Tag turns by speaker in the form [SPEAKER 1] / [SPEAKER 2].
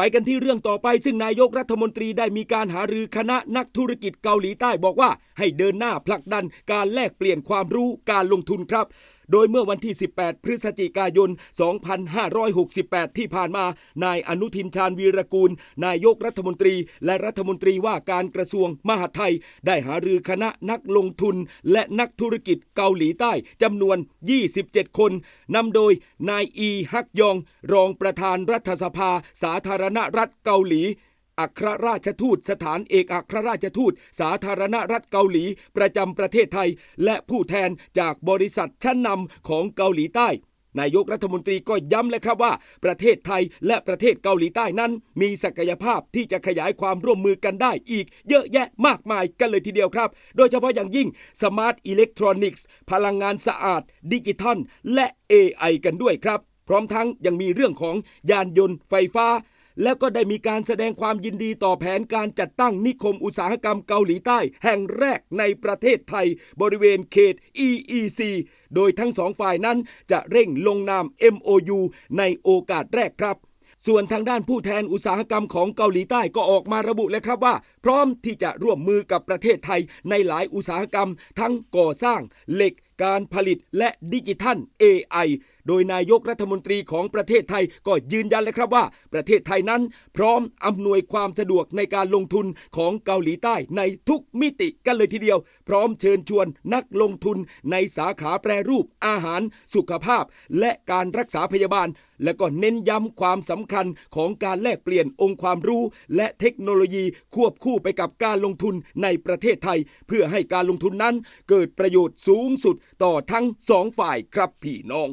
[SPEAKER 1] ไปกันที่เรื่องต่อไปซึ่งนายกรัฐมนตรีได้มีการหารือคณะนักธุรกิจเกาหลีใต้บอกว่า ให้เดินหน้าผลักดันการแลกเปลี่ยนความรู้การลงทุนครับ โดยเมื่อวันที่ 18 พฤศจิกายน 2568 ที่ผ่านมา นายอนุทินชาญวีรกูล นายกรัฐมนตรี และรัฐมนตรีว่าการกระทรวงมหาดไทย ได้หารือคณะนักลงทุน และนักธุรกิจเกาหลีใต้จำนวน 27 คนนำโดยนายอีฮักยอง รองประธานรัฐสภา สาธารณรัฐเกาหลี อัครราชทูต สถานเอกอัครราชทูต สาธารณรัฐเกาหลี ประจำประเทศไทย และผู้แทนจากบริษัทชั้นนำของเกาหลีใต้นายกรัฐมนตรีก็ย้ำเลยครับว่า ประเทศไทยและประเทศเกาหลีใต้นั้น มีศักยภาพที่จะขยายความร่วมมือกันได้อีก เยอะแยะมากมายกันเลยทีเดียวครับ โดยเฉพาะอย่างยิ่งสมาร์ทอิเล็กทรอนิกส์ พลังงานสะอาด ดิจิทัล และ AI กันด้วยครับ พร้อมทั้งยังมีเรื่องของยานยนต์ไฟฟ้า แล้วก็ได้มีการแสดงความยินดีต่อแผนการจัดตั้งนิคมอุตสาหกรรมเกาหลีใต้ แห่งแรกในประเทศไทย บริเวณเขต EEC โดยทั้งสองฝ่ายนั้นจะเร่งลงนาม MOU ในโอกาสแรกครับส่วนทางด้านผู้แทนอุตสาหกรรมของเกาหลีใต้ก็ออกมาระบุเลยครับว่า พร้อมที่จะร่วมมือกับประเทศไทยในหลายอุตสาหกรรม ทั้งก่อสร้างเหล็ก การผลิตและดิจิทัล AI โดยนายกรัฐมนตรีของประเทศไทยก็ยืนยันเลยครับว่า ประเทศไทยนั้น พร้อมอำนวยความสะดวกในการลงทุนของเกาหลีใต้ในทุกมิติกันเลยทีเดียว พร้อมเชิญชวนนักลงทุนในสาขาแปรรูปอาหาร สุขภาพ และการรักษาพยาบาล และก็เน้นย้ำความสำคัญของการแลกเปลี่ยนองค์ความรู้ และเทคโนโลยีควบคู่ไปกับการลงทุนในประเทศไทย เพื่อให้การลงทุนนั้นเกิดประโยชน์สูงสุดต่อทั้งสองฝ่ายครับพี่น้อง